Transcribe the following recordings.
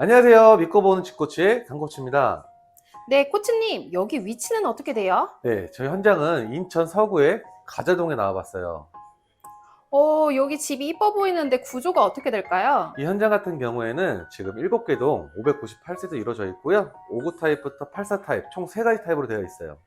안녕하세요. 믿고 보는 집코치의 강코치입니다. 네, 코치님, 여기 위치는 어떻게 돼요? 네, 저희 현장은 인천 서구의 가자동에 나와봤어요. 어, 여기 집이 이뻐 보이는데 구조가 어떻게 될까요? 이 현장 같은 경우에는 지금 7개 동 598세대 이루어져 있고요. 59 타입부터 84 타입, 총 3가지 타입으로 되어 있어요.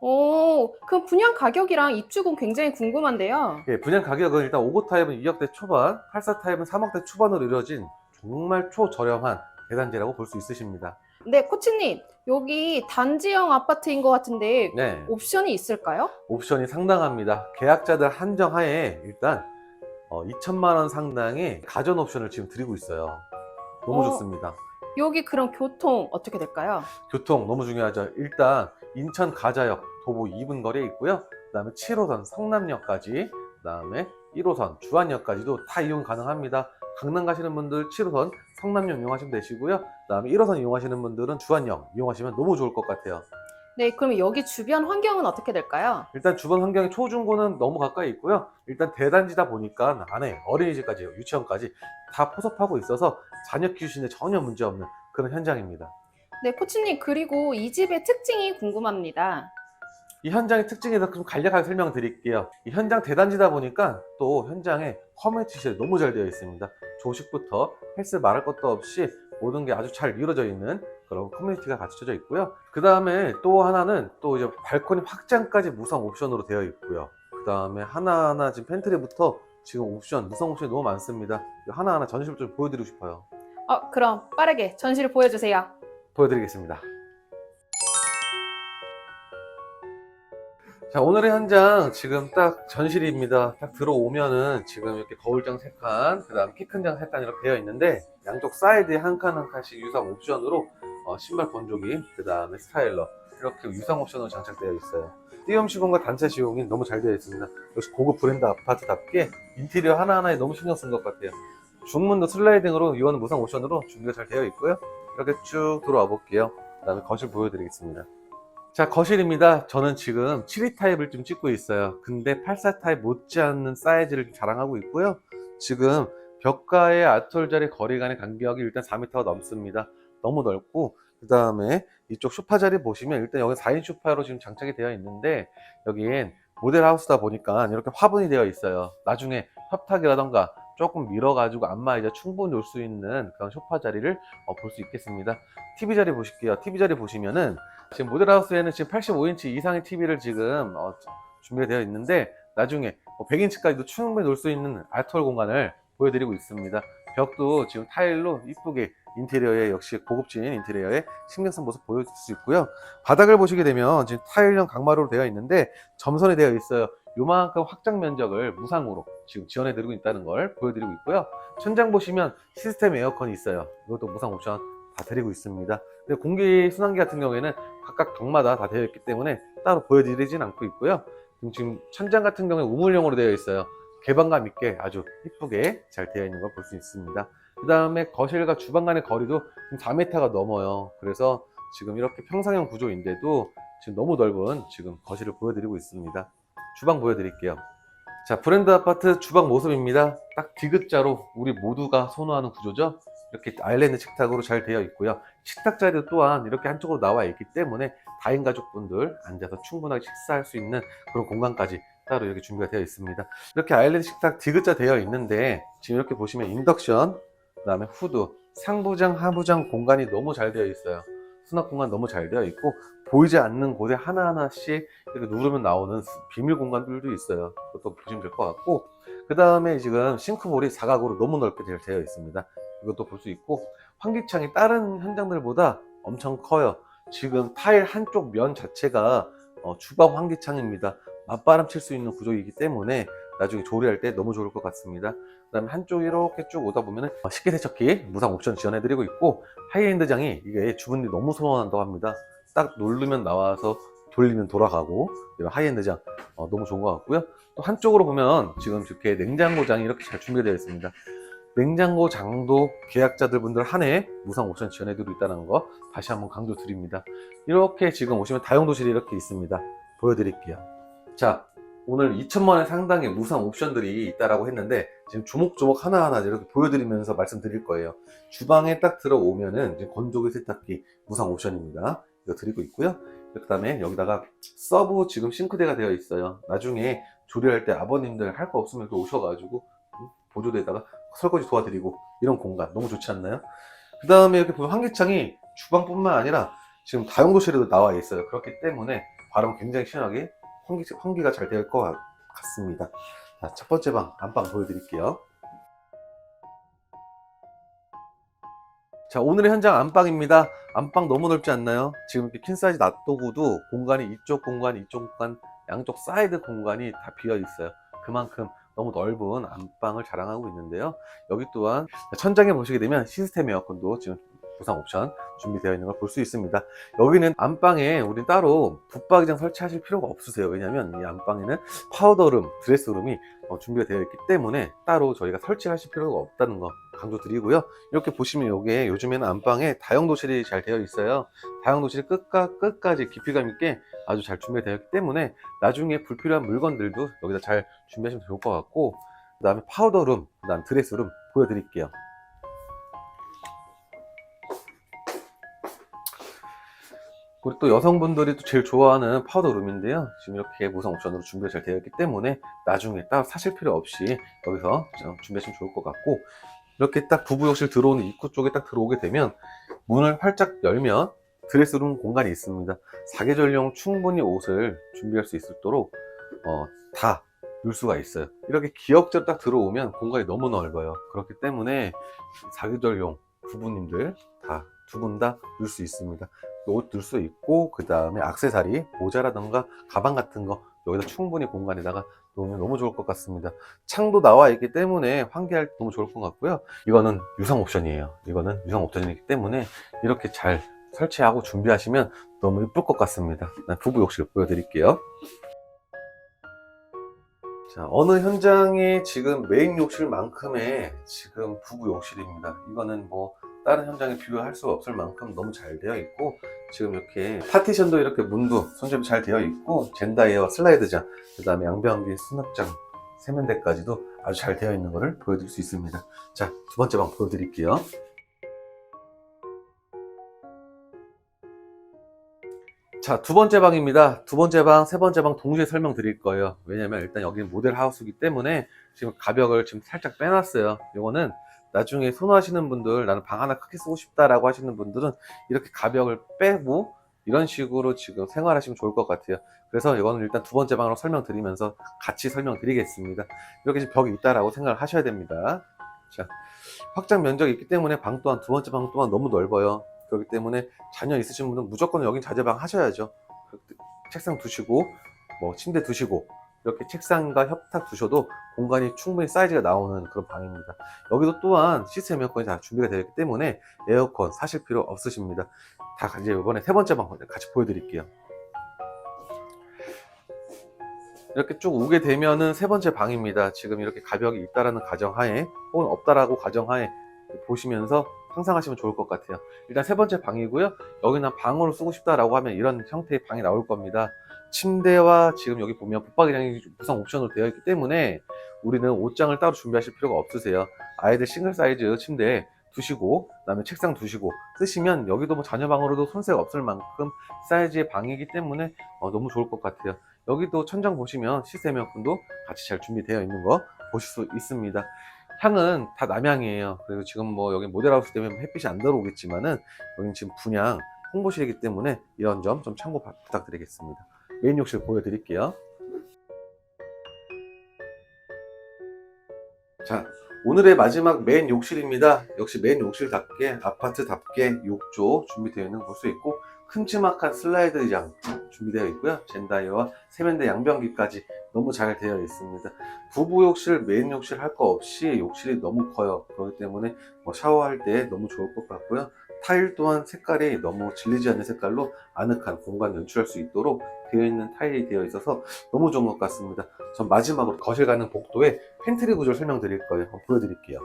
오, 그럼 분양 가격이랑 입주금 굉장히 궁금한데요. 예, 분양 가격은 일단 59 타입은 2억대 초반, 84 타입은 3억대 초반으로 이루어진 정말 초저렴한 대단지라고 볼 수 있으십니다. 네, 코치님, 여기 단지형 아파트인 것 같은데 네, 옵션이 있을까요? 옵션이 상당합니다. 계약자들 한정하에 일단 어, 2천만 원 상당의 가전 옵션을 지금 드리고 있어요. 너무 어. 좋습니다. 여기 그럼 교통 어떻게 될까요? 교통 너무 중요하죠. 일단 인천 가자역 도보 2분 거리에 있고요. 그다음에 7호선 성남역까지, 그다음에 1호선 주안역까지도 다 이용 가능합니다. 강남 가시는 분들 7호선 성남역 이용하시면 되시고요. 그다음에 1호선 이용하시는 분들은 주안역 이용하시면 너무 좋을 것 같아요. 네, 그럼 여기 주변 환경은 어떻게 될까요? 일단 주변 환경이 초중고는 너무 가까이 있고요. 일단 대단지다 보니까 안에 어린이집까지 유치원까지 다 포섭하고 있어서 자녀 키우시는데 전혀 문제 없는 그런 현장입니다. 네, 코치님, 그리고 이 집의 특징이 궁금합니다. 이 현장의 특징에 대해서 좀 간략하게 설명드릴게요. 이 현장 대단지다 보니까 또 현장에 커뮤니티 시설이 너무 잘 되어 있습니다. 조식부터 헬스 말할 것도 없이 모든 게 아주 잘 이루어져 있는 그런 커뮤니티가 갖춰져 있고요. 그 다음에 또 하나는 또 이제 발코니 확장까지 무상 옵션으로 되어 있고요. 그 다음에 하나하나 지금 팬트리부터 지금 옵션, 무상 옵션이 너무 많습니다. 하나하나 전시를 좀 보여드리고 싶어요. 어, 그럼 빠르게 전시를 보여주세요. 보여드리겠습니다. 자, 오늘의 현장 지금 딱 전실입니다. 딱 들어오면은 지금 이렇게 거울장 3칸, 그 다음 키 큰 장 3칸 이렇게 되어 있는데 양쪽 사이드에 한 칸 한 칸씩 유상 옵션으로 어, 신발 건조기, 그 다음에 스타일러 이렇게 유상 옵션으로 장착되어 있어요. 띄엄 시공과 단체 시공이 너무 잘 되어 있습니다. 역시 고급 브랜드 아파트답게 인테리어 하나하나에 너무 신경 쓴 것 같아요. 중문도 슬라이딩으로 이원 무상 옵션으로 준비가 잘 되어 있고요. 이렇게 쭉 들어와 볼게요. 그 다음에 거실 보여드리겠습니다. 자, 거실입니다. 저는 지금 72 타입을 좀 찍고 있어요. 근데 84 타입 못지않는 사이즈를 자랑하고 있고요. 지금 벽과의 아톨 자리 거리 간의 간격이 일단 4m가 넘습니다. 너무 넓고, 그 다음에 이쪽 소파 자리 보시면 일단 여기 4인 소파로 지금 장착이 되어 있는데, 여기엔 모델 하우스다 보니까 이렇게 화분이 되어 있어요. 나중에 협탁이라던가 조금 밀어가지고 안마의자 충분히 놓을 수 있는 그런 소파 자리를 어, 볼수 있겠습니다. TV 자리 보실게요. TV 자리 보시면은 지금 모델하우스에는 지금 85인치 이상의 TV를 지금 어, 준비가 되어 있는데 나중에 100인치까지도 충분히 놓을 수 있는 아트홀 공간을 보여드리고 있습니다. 벽도 지금 타일로 이쁘게 인테리어에 역시 고급진 인테리어에 신경 쓴 모습 보여줄 수 있고요. 바닥을 보시게 되면 지금 타일형 강마루로 되어 있는데 점선이 되어 있어요. 요만큼 확장 면적을 무상으로 지금 지원해 드리고 있다는 걸 보여드리고 있고요. 천장 보시면 시스템 에어컨이 있어요. 이것도 무상 옵션 다 드리고 있습니다. 근데 공기 순환기 같은 경우에는 각각 덕마다 다 되어 있기 때문에 따로 보여드리진 않고 있고요. 지금 천장 같은 경우에 우물형으로 되어 있어요. 개방감 있게 아주 이쁘게 잘 되어 있는 걸 볼 수 있습니다. 그 다음에 거실과 주방 간의 거리도 지금 4m가 넘어요. 그래서 지금 이렇게 평상형 구조인데도 지금 너무 넓은 지금 거실을 보여드리고 있습니다. 주방 보여드릴게요. 자, 브랜드 아파트 주방 모습입니다. 딱 디귿자로 우리 모두가 선호하는 구조죠. 이렇게 아일랜드 식탁으로 잘 되어 있고요. 식탁 자리도 또한 이렇게 한쪽으로 나와 있기 때문에 다인 가족분들 앉아서 충분하게 식사할 수 있는 그런 공간까지 따로 이렇게 준비가 되어 있습니다. 이렇게 아일랜드 식탁 디귿자 되어 있는데 지금 이렇게 보시면 인덕션, 그다음에 후드, 상부장, 하부장 공간이 너무 잘 되어 있어요. 수납 공간 너무 잘 되어 있고 보이지 않는 곳에 하나하나씩 이렇게 누르면 나오는 비밀 공간들도 있어요. 그것도 보시면 될 것 같고 그 다음에 지금 싱크볼이 사각으로 너무 넓게 잘 되어 있습니다. 이것도 볼 수 있고 환기창이 다른 현장들보다 엄청 커요. 지금 타일 한쪽 면 자체가 어, 주방 환기창입니다. 맞바람 칠 수 있는 구조이기 때문에 나중에 조리할 때 너무 좋을 것 같습니다. 그 다음에 한쪽 이렇게 쭉 오다 보면은 어, 식기 세척기 무상 옵션 지원해드리고 있고 하이엔드장이 이게 주부님이 너무 선호한다고 합니다. 딱 누르면 나와서 돌리면 돌아가고 이런 하이엔드장 어, 너무 좋은 것 같고요. 또 한쪽으로 보면 지금 이렇게 냉장고장이 이렇게 잘 준비되어 있습니다. 냉장고 장도 계약자들 분들 한 해 무상 옵션 지원해드리고 있다는 거 다시 한번 강조 드립니다. 이렇게 지금 오시면 다용도실이 이렇게 있습니다. 보여드릴게요. 자, 오늘 2천만 원 상당의 무상 옵션들이 있다라고 했는데 지금 조목조목 하나하나 이렇게 보여드리면서 말씀드릴 거예요. 주방에 딱 들어오면은 건조기 세탁기 무상 옵션입니다. 이거 드리고 있고요. 그 다음에 여기다가 서브 지금 싱크대가 되어 있어요. 나중에 조리할 때 아버님들 할 거 없으면 이렇게 오셔가지고 음, 보조대에다가 설거지 도와드리고 이런 공간 너무 좋지 않나요? 그 다음에 이렇게 보면 환기창이 주방뿐만 아니라 지금 다용도실에도 나와 있어요. 그렇기 때문에 바람 굉장히 시원하게 환기, 환기가 잘 될 것 같습니다. 자, 첫 번째 방, 안방 보여드릴게요. 자, 오늘의 현장 안방입니다. 안방 너무 넓지 않나요? 지금 이렇게 퀸 사이즈 놔두고도 공간이 이쪽 공간, 이쪽 공간, 양쪽 사이드 공간이 다 비어 있어요. 그만큼 너무 넓은 안방을 자랑하고 있는데요. 여기 또한 천장에 보시게 되면 시스템 에어컨도 지금 무상 옵션 준비되어 있는 걸 볼 수 있습니다. 여기는 안방에 우리 따로 붙박이장 설치하실 필요가 없으세요. 왜냐하면 이 안방에는 파우더룸, 드레스룸이 어, 준비가 되어 있기 때문에 따로 저희가 설치하실 필요가 없다는 거 강조 드리고요. 이렇게 보시면 이게 요즘에는 안방에 다용도실이 잘 되어 있어요. 다용도실이 끝과 끝까지 깊이감 있게 아주 잘 준비가 되어 있기 때문에 나중에 불필요한 물건들도 여기다 잘 준비하시면 좋을 것 같고 그 다음에 파우더룸, 그 다음 드레스룸 보여드릴게요. 우리 또 여성분들이 또 제일 좋아하는 파우더룸인데요. 지금 이렇게 무상 옵션으로 준비가 잘 되어 있기 때문에 나중에 따로 사실 필요 없이 여기서 좀 준비하시면 좋을 것 같고 이렇게 딱 부부욕실 들어오는 입구 쪽에 딱 들어오게 되면 문을 활짝 열면 드레스룸 공간이 있습니다. 사계절용 충분히 옷을 준비할 수 있도록 어, 다 넣을 수가 있어요. 이렇게 기역자로 딱 들어오면 공간이 너무 넓어요. 그렇기 때문에 사계절용 부부님들 다 두 분 다 넣을 수 있습니다. 옷 넣을 수 있고 그 다음에 악세사리, 모자라던가 가방 같은 거 여기다 충분히 공간에다가 놓으면 너무 좋을 것 같습니다. 창도 나와 있기 때문에 환기할 때 너무 좋을 것 같고요. 이거는 유상 옵션이에요. 이거는 유상 옵션이기 때문에 이렇게 잘 설치하고 준비하시면 너무 예쁠 것 같습니다. 난 부부 욕실 보여드릴게요. 자, 어느 현장에 지금 메인 욕실만큼의 지금 부부 욕실입니다. 이거는 뭐 다른 현장에 비교할 수 없을 만큼 너무 잘 되어 있고 지금 이렇게 파티션도 이렇게 문도 손잡이 잘 되어 있고 젠다이어와 슬라이드장 그 다음에 양변기 수납장 세면대까지도 아주 잘 되어 있는 것을 보여드릴 수 있습니다. 자, 두 번째 방 보여드릴게요. 자, 두 번째 방입니다. 두 번째 방, 세 번째 방 동시에 설명드릴 거예요. 왜냐면 일단 여기는 모델 하우스이기 때문에 지금 가벽을 지금 살짝 빼놨어요. 이거는 나중에 선호하시는 분들, 나는 방 하나 크게 쓰고 싶다라고 하시는 분들은 이렇게 가벽을 빼고 이런 식으로 지금 생활하시면 좋을 것 같아요. 그래서 이거는 일단 두 번째 방으로 설명드리면서 같이 설명드리겠습니다. 이렇게 지금 벽이 있다라고 생각을 하셔야 됩니다. 자, 확장 면적이 있기 때문에 방 또한 두 번째 방 또한 너무 넓어요. 그렇기 때문에 자녀 있으신 분은 무조건 여긴 자제방 하셔야죠. 책상 두시고, 뭐 침대 두시고, 이렇게 책상과 협탁 두셔도 공간이 충분히 사이즈가 나오는 그런 방입니다. 여기도 또한 시스템 에어컨이 다 준비가 되어 있기 때문에 에어컨 사실 필요 없으십니다. 다 이제 이번에 세 번째 방 같이 보여드릴게요. 이렇게 쭉 오게 되면은 세 번째 방입니다. 지금 이렇게 가벽이 있다라는 가정하에 혹은 없다라고 가정하에 보시면서 상상하시면 좋을 것 같아요. 일단 세 번째 방이고요. 여기는 방으로 쓰고 싶다라고 하면 이런 형태의 방이 나올 겁니다. 침대와 지금 여기 보면 붙박이장이 무상 옵션으로 되어 있기 때문에 우리는 옷장을 따로 준비하실 필요가 없으세요. 아이들 싱글 사이즈 침대 두시고 그다음에 책상 두시고 쓰시면 여기도 뭐 자녀 방으로도 손색 없을 만큼 사이즈의 방이기 때문에 어, 너무 좋을 것 같아요. 여기도 천장 보시면 시스템 에어컨도 같이 잘 준비되어 있는 거 보실 수 있습니다. 향은 다 남향이에요. 그리고 지금 뭐 여기 모델하우스 때문에 햇빛이 안 들어오겠지만은 여기는 지금 분양 홍보실이기 때문에 이런 점 좀 참고 바- 부탁드리겠습니다. 메인 욕실 보여드릴게요. 자, 오늘의 마지막 메인 욕실입니다. 역시 메인 욕실답게 아파트답게 욕조 준비되어 있는 거볼수 있고 큼지막한 슬라이드장 준비되어 있고요. 젠다이어와 세면대 양변기까지 너무 잘 되어 있습니다. 부부 욕실, 메인 욕실 할 거 없이 욕실이 너무 커요. 그렇기 때문에 뭐 샤워할 때 너무 좋을 것 같고요. 타일 또한 색깔이 너무 질리지 않는 색깔로 아늑한 공간 연출할 수 있도록 되어 있는 타일이 되어 있어서 너무 좋은 것 같습니다. 전 마지막으로 거실 가는 복도에 팬트리 구조를 설명드릴 거예요. 한번 보여드릴게요.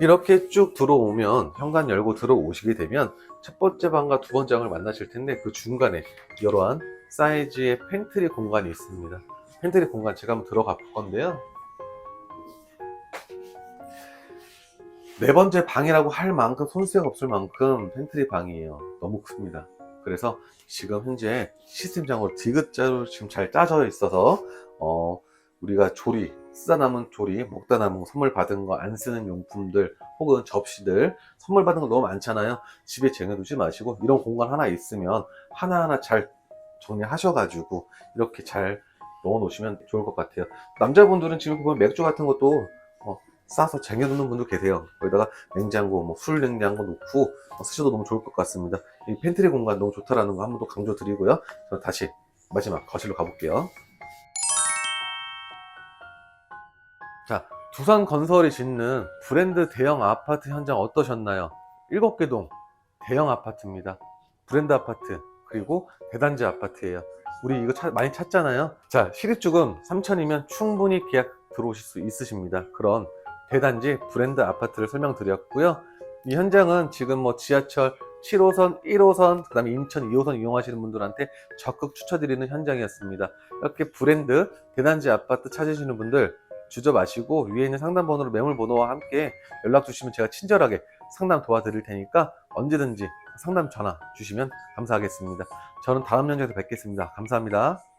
이렇게 쭉 들어오면 현관 열고 들어오시게 되면 첫 번째 방과 두 번째 방을 만나실 텐데 그 중간에 이러한 사이즈의 팬트리 공간이 있습니다. 팬트리 공간 제가 한번 들어가 볼 건데요. 네 번째 방이라고 할 만큼 손수가 없을 만큼 팬트리 방이에요. 너무 큽니다. 그래서 지금 현재 시스템장으로 디귿자로 지금 잘 짜져 있어서 어, 우리가 조리, 쓰다 남은 조리, 먹다 남은 거, 선물 받은 거, 안 쓰는 용품들, 혹은 접시들, 선물 받은 거 너무 많잖아요. 집에 쟁여두지 마시고, 이런 공간 하나 있으면 하나하나 잘 정리하셔가지고, 이렇게 잘 넣어 놓으시면 좋을 것 같아요. 남자분들은 지금 보면 맥주 같은 것도 어, 싸서 쟁여두는 분도 계세요. 거기다가 냉장고, 뭐 술 냉장고 놓고 어, 쓰셔도 너무 좋을 것 같습니다. 이 팬트리 공간 너무 좋다라는 거 한 번 더 강조드리고요. 저는 다시 마지막 거실로 가볼게요. 자, 두산 건설이 짓는 브랜드 대형 아파트 현장 어떠셨나요? 7개 동 대형 아파트입니다. 브랜드 아파트 그리고 대단지 아파트예요. 우리 이거 찾- 많이 찾잖아요. 자, 시립주금 3천이면 충분히 계약 들어오실 수 있으십니다. 그런 대단지 브랜드 아파트를 설명드렸고요. 이 현장은 지금 뭐 지하철 7호선, 1호선, 그 다음에 인천 2호선 이용하시는 분들한테 적극 추천드리는 현장이었습니다. 이렇게 브랜드 대단지 아파트 찾으시는 분들 주저 마시고 위에 있는 상담 번호로 매물 번호와 함께 연락 주시면 제가 친절하게 상담 도와드릴 테니까 언제든지 상담 전화 주시면 감사하겠습니다. 저는 다음 연장에서 뵙겠습니다. 감사합니다.